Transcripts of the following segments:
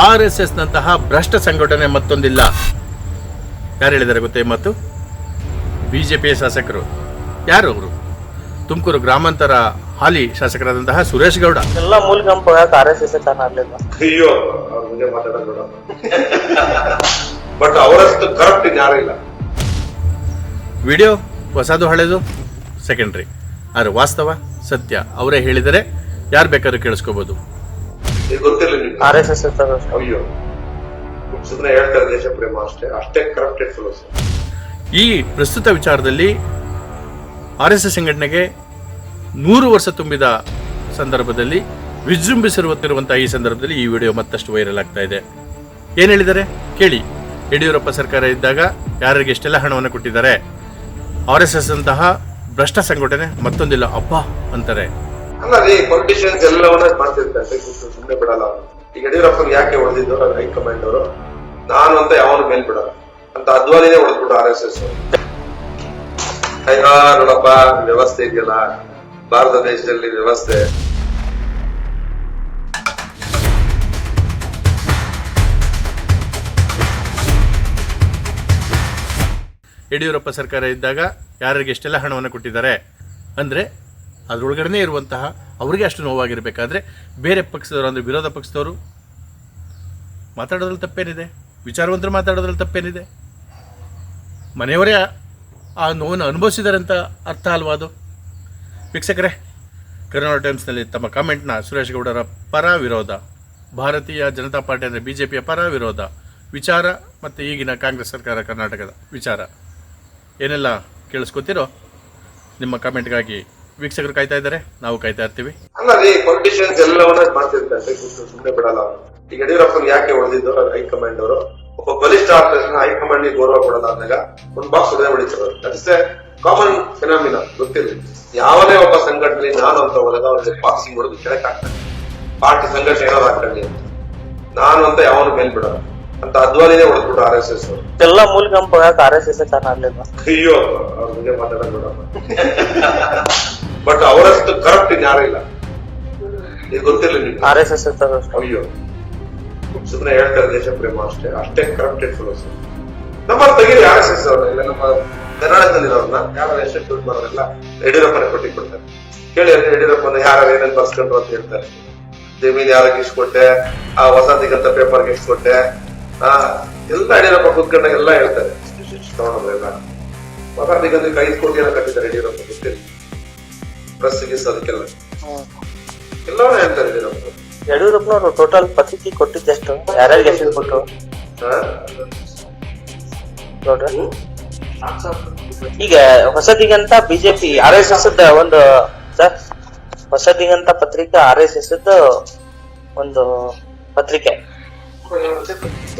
R S S ನಂತಹ ಭ್ರಷ್ಟ ಸಂಘಟನೆ ಮತ್ತೊಂದಿಲ್ಲ. ಯಾರು ಹೇಳಿದ್ದಾರೆ ಗೊತ್ತೇ ಮತ್ತು ಬಿಜೆಪಿ ಬಿಜೆಪಿಯ ಶಾಸಕರು. ಯಾರು ಅವರು? ತುಮಕೂರು ಗ್ರಾಮಾಂತರ ಹಾಲಿ ಶಾಸಕರಾದಂತಹ ಸುರೇಶ್ ಗೌಡ. ಎಲ್ಲ ಮೂಲ ಗುಂಪು ಯಾಕೆ ಆರ್ ಎಸ್ ಎಸ್ ಆಗ್ಲಿಲ್ಲ. ಅಯ್ಯೋ ಬಟ್ ಅವರಷ್ಟು ಕರಪ್ಟ್ ಯಾರು ಇಲ್ಲ. ವಿಡಿಯೋ ಹೊಸದು ಹಳೆದು ಸೆಕೆಂಡ್ರಿ ಆದರೆ ವಾಸ್ತವ ಸತ್ಯ. ಅವರೇ ಹೇಳಿದರೆ ಯಾರು ಬೇಕಾದ್ರೂ ಕೇಳಿಸ್ಕೋಬಹುದು ಆರ್ ಎಸ್ ಎಸ್ ಅಯ್ಯೋ ಹೇಳ್ತಾರೆ ದೇಶ ಪ್ರೇಮ ಅಷ್ಟೇ ಅಷ್ಟೇ ಕರಪ್ಟೆಡ್ ಫೆಲೋಸ್ ಈ ಪ್ರಸ್ತುತ ವಿಚಾರದಲ್ಲಿ ಆರ್ ಎಸ್ ಎಸ್ ಸಂಘಟನೆಗೆ ನೂರು ವರ್ಷ ತುಂಬಿದ ಸಂದರ್ಭದಲ್ಲಿ ವಿಜೃಂಭಿಸಿರುವಂತಿರುವಂತಹ ಈ ಸಂದರ್ಭದಲ್ಲಿ ಈ ವಿಡಿಯೋ ಮತ್ತಷ್ಟು ವೈರಲ್ ಆಗ್ತಾ ಇದೆ. ಏನು ಹೇಳಿದ್ದಾರೆ? ಕೇಳಿ. ಯಡಿಯೂರಪ್ಪ ಸರ್ಕಾರ ಇದ್ದಾಗ ಯಾರಿಗೆ ಎಷ್ಟೆಲ್ಲ ಹಣವನ್ನು ಕೊಟ್ಟಿದ್ದಾರೆ? ಆರ್ ಎಸ್ ಎಸ್ ಅಂತಹ ಭ್ರಷ್ಟ ಸಂಘಟನೆ ಮತ್ತೊಂದಿಲ್ಲ ಅಪ್ಪ ಅಂತಾರೆ. ಅಲ್ಲ ರೀ ಪೊಲಿಟಿಷಿಯನ್ಸ್ ಎಲ್ಲವನ್ನ ಮಾಡ್ತಿರ್ತಾರೆ. ಸುಮ್ಮನೆ ಬಿಡಲ್ಲ. ಈಗ ಯಡಿಯೂರಪ್ಪನ್ ಯಾಕೆ ಹೊಡೆದಿದ್ದು ಹೈಕಮಾಂಡ್ ಅವರು. ನಾನು ಅಂತ ಯಾವನು ಮೇಲ್ ಬಿಡಲ್ಲ. ಅಂತ ಅದ್ವಾನಿನೇ ಹೊಡೆದ್ಬಿಟ್ಟು ಆರ್ ಎಸ್ ಎಸ್ ನೋಡಪ್ಪ ವ್ಯವಸ್ಥೆ ಇದೆಯಲ್ಲ. ಭಾರತ ದೇಶದಲ್ಲಿ ವ್ಯವಸ್ಥೆ. ಯಡಿಯೂರಪ್ಪ ಸರ್ಕಾರ ಇದ್ದಾಗ ಯಾರಿಗೆ ಎಷ್ಟೆಲ್ಲ ಹಣವನ್ನು ಕೊಟ್ಟಿದ್ದಾರೆ ಅಂದರೆ ಅದರೊಳಗಡೆ ಇರುವಂತಹ ಅವರಿಗೆ ಅಷ್ಟು ನೋವಾಗಿರಬೇಕಾದ್ರೆ ಬೇರೆ ಪಕ್ಷದವರು ಅಂದರೆ ವಿರೋಧ ಪಕ್ಷದವರು ಮಾತಾಡೋದ್ರಲ್ಲಿ ತಪ್ಪೇನಿದೆ? ವಿಚಾರವಂತರು ಮಾತಾಡೋದ್ರಲ್ಲಿ ತಪ್ಪೇನಿದೆ? ಮನೆಯವರೇ ಆ- ನೋವನ್ನು ಅನುಭವಿಸಿದ್ದಾರೆ ಅಂತ ಅರ್ಥ ಅಲ್ವಾ ಅದು? ವೀಕ್ಷಕರೇ, ಕರ್ನಾಟಕ ಟೈಮ್ಸ್ನಲ್ಲಿ ತಮ್ಮ ಕಾಮೆಂಟ್ನ ಸುರೇಶ್ ಗೌಡರ ಪರ ವಿರೋಧ, ಭಾರತೀಯ ಜನತಾ ಪಾರ್ಟಿ ಅಂದರೆ ಬಿ ಜೆ ಪಿಯ ಪರ ವಿರೋಧ, ವಿಚಾರ ಮತ್ತು ಈಗಿನ ಕಾಂಗ್ರೆಸ್ ಸರ್ಕಾರ ಕರ್ನಾಟಕದ ವಿಚಾರ. ಏನೆಲ್ಲ ಕೇಳಿಸ್ಕೊತಿರೋ, ನಿಮ್ಮ ಕಮೆಂಟ್ಗಾಗಿ ವೀಕ್ಷಕರು ಕಾಯ್ತಾ ಇದ್ದಾರೆ, ನಾವು ಕಾಯ್ತಾ ಇರ್ತೀವಿ. ಅಲ್ಲ ರೀ ಪೊಲಿಟಿಷಿಯನ್ಸ್ ಎಲ್ಲವನ್ನ ಮಾಡ್ತಿರ್ತಾರೆ. ಸುಮ್ಮನೆ ಬಿಡಲ್ಲ ಅವ್ರು. ಈಗ ಯಡಿಯೂರಪ್ಪನ್ ಯಾಕೆ ಹೊಡೆದಿದ್ದು ಹೈಕಮಾಂಡ್ ಅವರು? ಒಬ್ಬ ಬಲಿಷ್ಠ ಆದ ತಕ್ಷಣ ಹೈಕಮಾಂಡ್ಗೆ ಗೌರವ ಕೊಡೋದು ಅಂದಾಗ ಒಂದು ಬಾಕ್ಸ್ ಹೊಡೆದೇ ಹೊಡಿತಾರೆ. ದಟ್ಸ್ ಕಾಮನ್ ಫಿನಾಮಿನ ಗೊತ್ತಿಲ್ಲ. ಯಾವನೇ ಒಬ್ಬ ಸಂಘಟನೆ, ನಾನು ಅಂತ ಹೋದಾಗ ಅವ್ರಿಗೆ ಬಾಕ್ಸಿಂಗ್ ಹೊಡೆದು ಕೆಳಕ್ ಹಾಕ್ತಾನೆ ಪಾರ್ಟಿ ಸಂಘಟನೆ ಏನಾದ್ರು ಹಾಕೊಳ್ಳಿ ನಾನು ಅಂತ ಯಾವನು ಮೇಲ್ ಬಿಡಲ್ಲ ಅಂತ ಅದ್ವಾನಿನೇ ಹೊಡೆದ್ಬಿಟ್ಟು ಆರ್ ಎಸ್ ಎಸ್ ಎಲ್ಲ ಮೂಲ ಗುಂಪು ಯಾಕೆ ಆರ್ ಎಸ್ ಎಸ್ ಕಾರಣ ಆಗ್ಲಿಲ್ಲ ಅಯ್ಯೋ ಅವ್ರ ಬಗ್ಗೆ ಬಟ್ ಅವರಷ್ಟು ಕರಪ್ಟ್ ಇನ್ಯಾರು ಇಲ್ಲ. ಇದು ಗೊತ್ತಿರಲಿ ನಿಮ್ಗೆ ಆರ್ ಎಸ್ ಎಸ್ ಅಯ್ಯೋ ಸುಮ್ಮನೆ ಹೇಳ್ತಾರೆ ದೇಶ ಪ್ರೇಮ ಅಷ್ಟೇ. ಅಷ್ಟೇ ಕರಪ್ಟೆಡ್ ಫಿಲೋಸಫಿ ನಮ್ಮ ತೆಗೀರಿ ಆರ್ ಎಸ್ ಎಸ್ ಇಲ್ಲ ನಮ್ಮ ಕರ್ನಾಟಕದಲ್ಲಿ ಇರೋರ್ನ ಯಾರು ಎಷ್ಟು ಶೂಟ್ ಮಾಡೋರೆಲ್ಲ ಯಡಿಯೂರಪ್ಪನ ಕೊಟ್ಟಿ ಕೊಡ್ತಾರೆ. ಕೇಳಿ ಅಂದ್ರೆ ಯಡಿಯೂರಪ್ಪನ ಯಾರು ಏನೇನ್ ಬರ್ಸ್ಕೊಂಡ್ರು ಅಂತ ಹೇಳ್ತಾರೆ. ಜಮೀನ್ ಯಾರಿಗೆ ಇಸ್ಕೊಟ್ಟೆ? ಆ ವಸತಿಗಂತ ಪೇಪರ್ಗೆ ಇಸ್ಕೊಟ್ಟೆ? ಆ ಎಲ್ಲ ಯಡಿಯೂರಪ್ಪ ಕೂತ್ಕೊಂಡಾಗ ಎಲ್ಲ ಹೇಳ್ತಾರೆ. ಐದು ಕೋಟಿ ಏನೋ ಕಟ್ಟಿದ್ದಾರೆ ಯಡಿಯೂರಪ್ಪ ಗೊತ್ತಿಲ್ಲ. ಪ್ರೆಸ್ ಗಿಸ್ ಅದಕ್ಕೆಲ್ಲ. ಎಲ್ಲರೂ ಹೇಳ್ತಾರೆ ಯಡಿಯೂರಪ್ಪ ಯಡಿಯೂರಪ್ಪನವರು ಟೋಟಲ್ ಪತ್ರಿಕೆ ಕೊಟ್ಟಿದ್ದೆಷ್ಟು ಯಾರ್ಯಾರಿಗೆ ಎಷ್ಟು ಕೊಟ್ಟು ಈಗ Hosadiganta BJP R S S ಒಂದು ಸರ್ ಹೊಸದಿಗಂತ ಪತ್ರಿಕೆ ಆರ್ ಎಸ್ ಎಸ್ ಒಂದು ಪತ್ರಿಕೆ.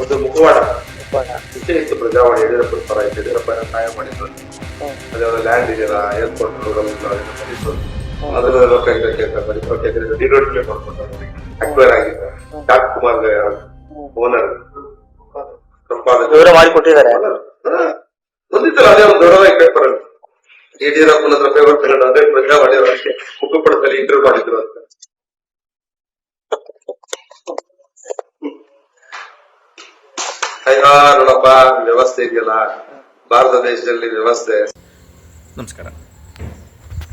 ಒಂದು ಮುಖವಾಡ. ಇಷ್ಟ ಇತ್ತು ಪ್ರಜಾವಾಣಿ ಯಡಿಯೂರಪ್ಪ ಪರ ಇತ್ತು. ಯಡಿಯೂರಪ್ಪ ಸಹಾಯ ಮಾಡಿದ್ರು. ಅದೇ ಲ್ಯಾಂಡ್ ಇದೆಯಲ್ಲ ಏರ್ಪೋರ್ಟ್ ಅದನ್ನ ಅದರ ಇದೆ ಕೇಂದ್ರ ಇಪ್ಪತ್ತು ಎಕರೆ ಡಿನೋಟಿಫೈ ಮಾಡ್ಕೊತಾರೆ ಅಕ್ವೈರ್ ಆಗಿದೆ ಡಾಕ್ ಕುಮಾರ್ ಓನರ್ ಸಂಪಾದಕ. ವಿವರ ಮಾಡಿ ಕೊಟ್ಟಿದ್ದಾರೆ ಬಂದಿತ್ತಲ್ಲ ಅದೇ ಒಂದು ದೊಡ್ಡದಾಗಿ ಪೇಪರ್ ಯಡಿಯೂರಪ್ಪನ ಹತ್ರ ಪೇಪರ್ ತಗೊಂಡು ಅದೇ ಪ್ರಜಾವಾಣಿ ಅವರಿಗೆ ಮುಖಪಡದಲ್ಲಿ ಇಂಟರ್ವ್ಯೂ ಮಾಡಿದ್ರು ಅಂತ. ಅಯ್ಯೋ ನೋಡಪ್ಪ ವ್ಯವಸ್ಥೆ ಇದೆಯಲ್ಲ? ಭಾರತ ದೇಶದಲ್ಲಿ ವ್ಯವಸ್ಥೆ. ನಮಸ್ಕಾರ.